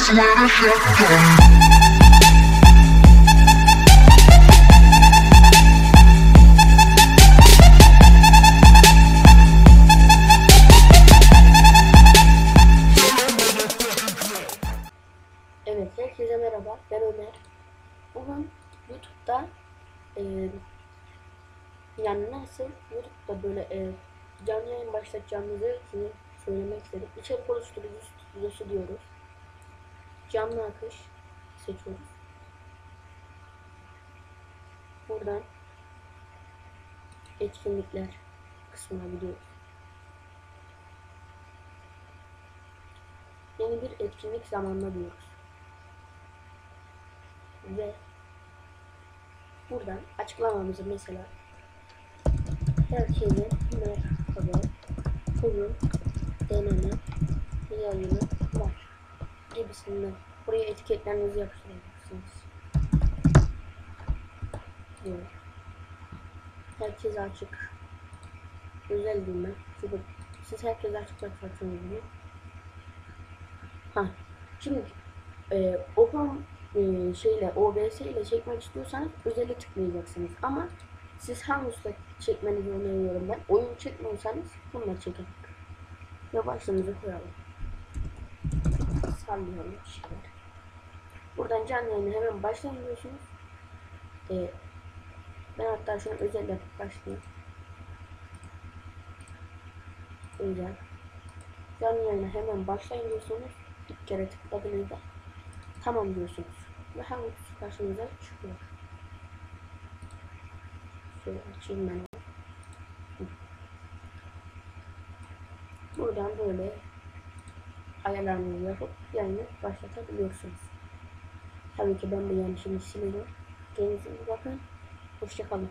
Evet, herkese merhaba. Ben Ömer. Bugün YouTube'da e, yani nasıl YouTube'da böyle e, canlı yayın başlatacağımızı söylemek istedim. İçerik oluşturucu stüdyosu diyoruz. Canlı akış seçiyoruz. Buradan etkinlikler kısmına gidiyoruz. Yeni bir etkinlik zamanla diyoruz. Ve buradan açıklamamızı mesela herkese merhaba bugün deneme yayını var gibisinden buraya etiketlerinizi yapıştıracaksınız diyor. Herkese açık özel bilmem çünkü siz herkese açık yapacaksınız bunu Ha, şimdi e, Open e, şeyle OBS ile çekmek istiyorsanız özele tıklayacaksınız. Ama siz hangisiyle çekmenizi öneriyorum ben. Oyun çekmiyorsanız bununla çekin. Ve başlığımızı koyalım. Bir şeyler. Buradan canlı yayını hemen başlayın diyorsunuz. E, ben hatta şu an özel yapıp başlayayım. Özel. Canlı yayına hemen başlayın diyorsunuz. İlk kere tıkladığınızda tamam diyorsunuz. Ve hangisi karşınıza çıkıyor. Şöyle açayım ben. Buradan böyle ayarlarınızı yapıp yayını başlatabiliyorsunuz. Tabii ki ben bu yanlışımı siliyorum. Kendinize iyi bakın. Hoşçakalın.